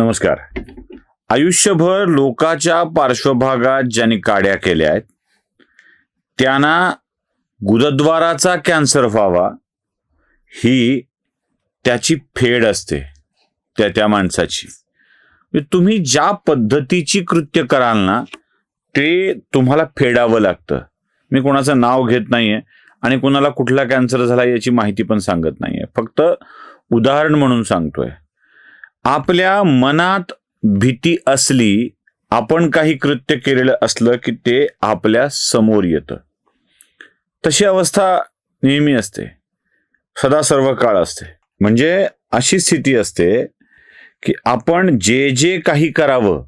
नमस्कार. आयुष्यभर लोकाच्या पार्श्वभागात ज्यांनी काड्या केल्या आहेत त्यांना गुदद्वाराचा कॅन्सर व्हावा ही त्याची फेड असते त्या त्या माणसाची. म्हणजे तुम्ही ज्या पद्धतीची कृत्य कराल ना ते तुम्हाला फेडावं लागतं. मी कोणाचं नाव घेत नाहीये आणि कोणाला कुठला कॅन्सर झाला याची माहिती पण सांगत नाहीये. फक्त उदाहरण म्हणून सांगतोय. आपल्या मनात भीती असली आपण काही कृत्य केलेलं असलं की ते आपल्यासमोर येतं. तशी अवस्था नेहमी असते. सदा सर्व काळ असते. म्हणजे अशी स्थिती असते की आपण जे जे काही करावं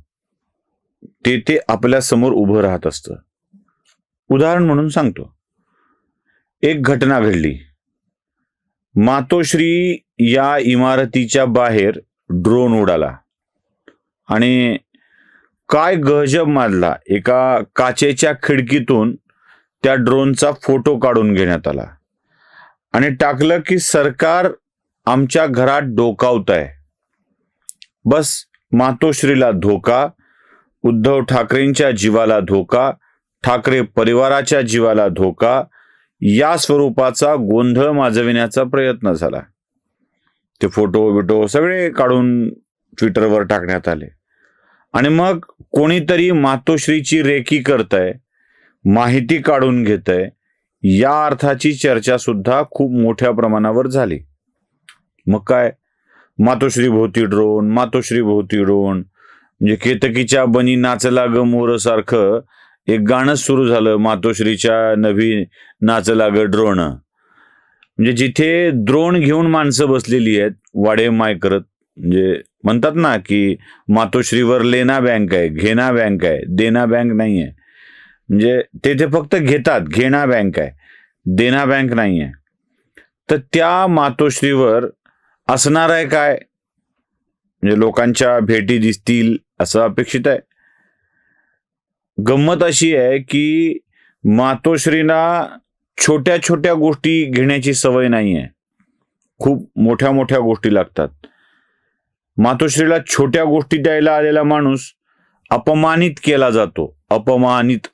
ते ते आपल्यासमोर उभं राहत असतं. उदाहरण म्हणून सांगतो. एक घटना घडली. मातोश्री या इमारतीच्या बाहेर ड्रोन उडाला. आणि काय गहजब मारला. एका काचेच्या खिडकीतून त्या ड्रोनचा फोटो काढून घेण्यात आला. आणि टाकलं की सरकार आमच्या घरात डोकावत आहे बस मातोश्रीला धोका उद्धव ठाकरेंच्या जीवाला धोका ठाकरे परिवाराच्या जीवाला धोका या स्वरूपाचा गोंधळ माजविण्याचा प्रयत्न झाला. ते फोटो बिटो सगळे काढून ट्विटरवर टाकण्यात आले. आणि मग कोणीतरी मातोश्रीची रेकी करतंय माहिती काढून घेत आहे या अर्थाची चर्चा सुद्धा खूप मोठ्या प्रमाणावर झाली. मग काय? मातोश्री भोवती ड्रोन मातोश्री भोवती ड्रोन म्हणजे केतकीच्या बनी नाचला ग मोर सारखं एक गाणं सुरू झालं मातोश्रीच्या नवी नाचला ग ड्रोन म्हणजे जिथे द्रोण घेऊन माणसं बसलेली आहेत वाडे माय करत म्हणजे म्हणतात ना की मातोश्रीवर लेना बँक आहे घेना बँक आहे देना बँक नाही आहे. म्हणजे तेथे फक्त घेतात घेणा बँक आहे देना बँक नाही आहे. तर त्या मातोश्रीवर असणार आहे काय? म्हणजे लोकांच्या भेटी दिसतील असं अपेक्षित आहे. गंमत अशी आहे की मातोश्रीना छोट्या छोट्या गोष्टी घेण्याची सवय नाही आहे खूप मोठ्या मोठ्या गोष्टी लागतात. मातोश्रीला छोट्या गोष्टी द्यायला आलेला माणूस अपमानित केला जातो. अपमानित.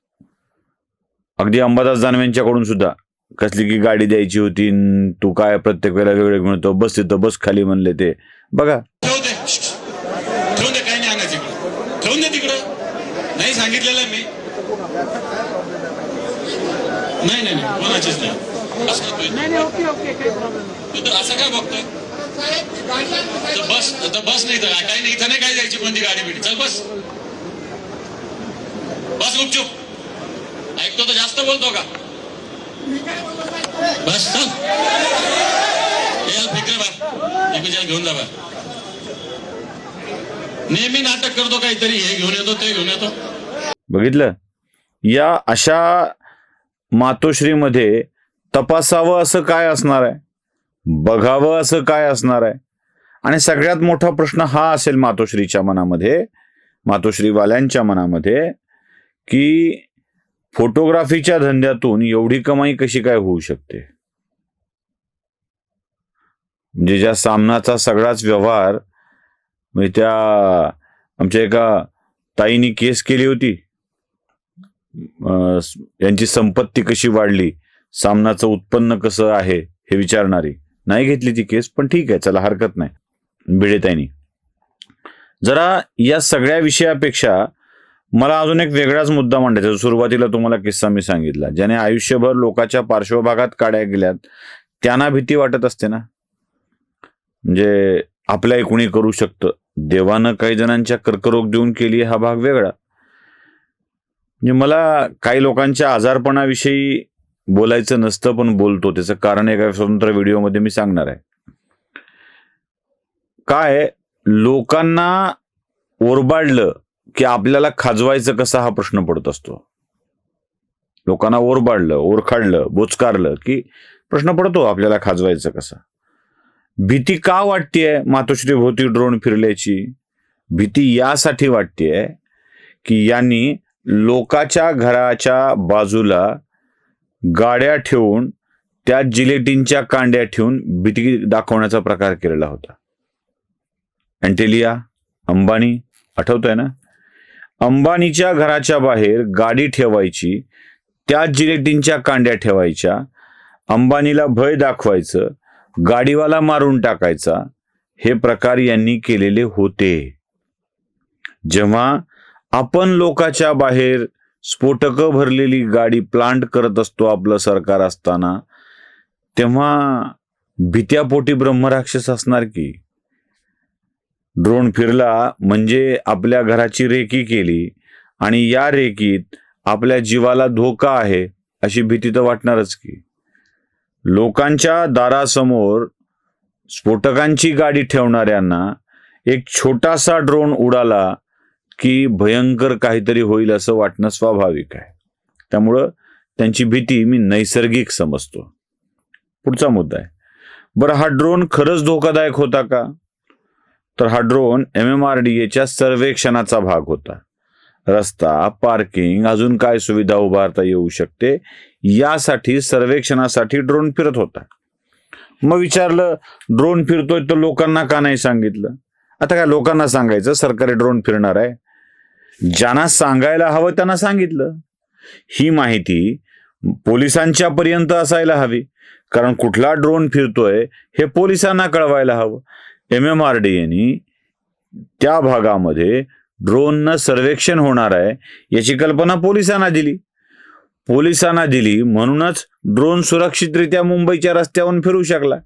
अगदी अंबादास जानव्यांच्याकडून सुद्धा. कसली की गाडी द्यायची होती तू काय प्रत्येक वेळेला वेगळे म्हणतो बस तिथं बस खाली म्हणले ते. बघा. ठेवून दे. नाही ठेवून दे तिकडं. नाही सांगितलेलं मी. कोणाचीच नाही. असं असं काय बघतोय? तर बस तर बस नाही तर काही नाही इथं नाही काय जायची कोणती गाडी बिडी? चल बस. बस गुपचूप. ऐकतो तर जास्त बोलतो का? बस चल. फिक्रे बा एकमेकाला घेऊन जा बा नेहमी नाटक करतो काहीतरी. हे घेऊन येतो ते घेऊन येतो. बघितलं? या अशा मातोश्रीमध्ये तपासावं असं काय असणार आहे? बघावं असं काय असणार आहे? आणि सगळ्यात मोठा प्रश्न हा असेल मातोश्रीच्या मनामध्ये मातोश्रीवाल्यांच्या मनामध्ये की फोटोग्राफीच्या धंद्यातून एवढी कमाई कशी काय होऊ शकते? म्हणजे ज्या सामनाचा सगळाच व्यवहार म्हणजे त्या आमच्या एका ताईनी केस केली होती. यांची संपत्ती कशी वाढली सामनाचं उत्पन्न कसं आहे हे विचारणारी. नाही घेतली ती केस पण ठीक आहे चला हरकत नाही. भिडेताईनी जरा या सगळ्या विषयापेक्षा मला अजून एक वेगळाच मुद्दा मांडायचा सुरुवातीला तुम्हाला किस्सा मी सांगितला. ज्याने आयुष्यभर लोकांच्या पार्श्वभागात काढ्या गेल्यात त्यांना भीती वाटत असते ना? म्हणजे आपल्या कुणी करू शकतं. देवानं काही जणांच्या कर्करोग देऊन केली हा भाग वेगळा. म्हणजे मला काही लोकांच्या आजारपणाविषयी बोलायचं नसतं पण बोलतो. त्याचं कारण एका स्वतंत्र व्हिडिओमध्ये मी सांगणार आहे. काय लोकांना ओरबाडलं की आपल्याला खाजवायचं कसा हा प्रश्न पडत असतो? लोकांना ओरबाडलं ओरखाडलं बोचकारलं की प्रश्न पडतो आपल्याला खाजवायचं कसं? भीती का वाटतेय मातोश्री भोवती ड्रोन फिरल्याची? भीती यासाठी वाटतेय की यांनी लोकाच्या घराच्या बाजूला गाड्या ठेवून त्या जिलेटिनच्या कांड्या ठेवून भीती दाखवण्याचा प्रकार केलेला होता. अँटेलिया अंबानी आठवतंय ना? अंबानीच्या घराच्या बाहेर गाडी ठेवायची त्या जिलेटिनच्या कांड्या ठेवायच्या अंबानीला भय दाखवायचं गाडीवाला मारून टाकायचा हे प्रकार यांनी केलेले होते. जेव्हा आपण लोकाच्या बाहेर स्फोटकं भरलेली गाडी प्लांट करत असतो आपलं सरकार असताना तेव्हा भीत्यापोटी ब्रह्मराक्षस असणार की? ड्रोन फिरला म्हणजे आपल्या घराची रेकी केली आणि या रेकीत आपल्या जीवाला धोका आहे अशी भीती तर वाटणारच की. लोकांच्या दारासमोर स्फोटकांची गाडी ठेवणाऱ्यांना एक छोटासा ड्रोन उडाला की भयंकर काहीतरी होईल असं वाटणं स्वाभाविक आहे. त्यामुळं त्यांची भीती मी नैसर्गिक समजतो. पुढचा मुद्दा आहे. बरं हा ड्रोन खरंच धोकादायक होता का? तर हा drone M M R D एच्या सर्वेक्षणाचा भाग होता. रस्ता पार्किंग अजून काय सुविधा उभारता येऊ शकते यासाठी सर्वेक्षणासाठी ड्रोन फिरत होता. मग विचारलं ड्रोन फिरतोय तर लोकांना का नाही सांगितलं? आता काय लोकांना सांगायचं सरकारी ड्रोन फिरणार आहे. ज्यांना सांगायला हवं त्यांना सांगितलं. ही माहिती पोलिसांच्या पर्यंत असायला हवी. कारण कुठला ड्रोन फिरतोय हे पोलिसांना कळवायला हवं. एम एम आर डी यांनी त्या भागामध्ये ड्रोननं सर्वेक्षण होणार आहे याची कल्पना पोलिसांना दिली. पोलिसांना दिली म्हणूनच ड्रोन सुरक्षितरित्या मुंबईच्या रस्त्यावरून फिरू शकला.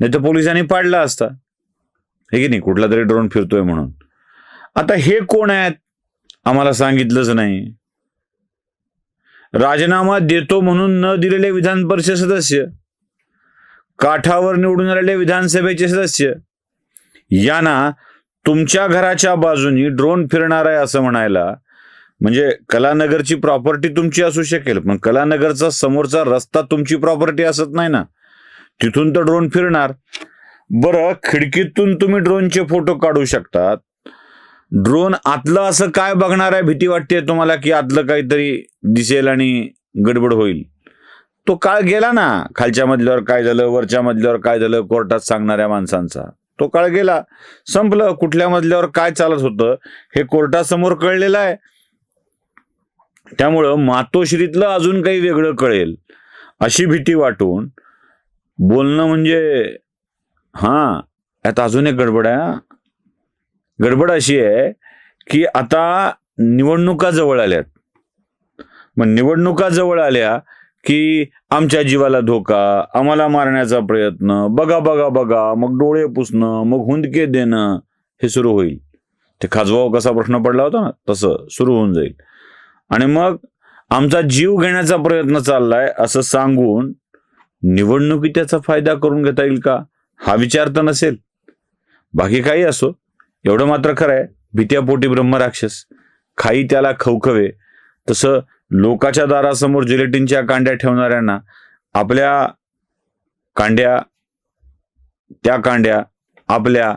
नाही तर पोलिसांनी पाडला असता. हे की नाही? कुठला तरी ड्रोन फिरतोय म्हणून. आता हे कोण आहेत? आम्हाला सांगितलंच नाही. राजीनामा देतो म्हणून न दिलेले विधान परिषद सदस्य काठावर निवडून आलेले विधानसभेचे सदस्य यांना तुमच्या घराच्या बाजूनी ड्रोन फिरणार आहे असं म्हणायला म्हणजे कलानगरची प्रॉपर्टी तुमची असू शकेल पण कलानगरचा समोरचा रस्ता तुमची प्रॉपर्टी असत नाही ना. तिथून तर ड्रोन फिरणार. बरं खिडकीतून तुम्ही ड्रोनचे फोटो काढू शकतात. ड्रोन आतलं असं काय बघणार आहे? भीती वाटते तुम्हाला की आतलं काहीतरी दिसेल आणि गडबड होईल. तो काळ गेला ना खालच्या मजल्यावर काय झालं वरच्या मजल्यावर काय झालं कोर्टात सांगणाऱ्या माणसांचा. तो काळ गेला. संपलं. कुठल्या मजल्यावर काय चालत होतं हे कोर्टासमोर कळलेलं आहे. त्यामुळं मातोश्रीतलं अजून काही वेगळं कळेल अशी भीती वाटून बोलणं म्हणजे हां यात अजून एक गडबड आहे हा. गडबड अशी आहे की आता निवडणुका जवळ आल्यात. मग निवडणुका जवळ आल्या की आमच्या जीवाला धोका आम्हाला मारण्याचा प्रयत्न बघा बघा बघा मग डोळे पुसणं मग हुंदके देणं हे सुरू होईल. ते खाजवाव कसा प्रश्न पडला होता ना तसं सुरू होऊन जाईल. आणि मग आमचा जीव घेण्याचा प्रयत्न चाललाय असं सांगून निवडणुकी त्याचा फायदा करून घेता येईल का? हा विचार तर नसेल. बाकी काही असो. एवढं मात्र खरं आहे. भीत्यापोटी ब्रह्मराक्षस खाई त्याला खवखवे. तसं लोकाच्या दारासमोर जिलेटिनच्या कांड्या ठेवणाऱ्यांना आपल्या कांड्या त्या कांड्या आपल्या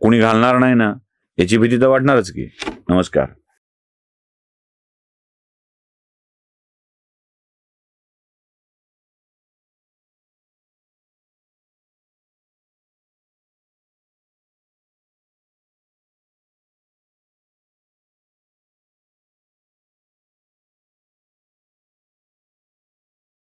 कोणी घालणार नाही ना याची भीती तर वाटणारच की. नमस्कार.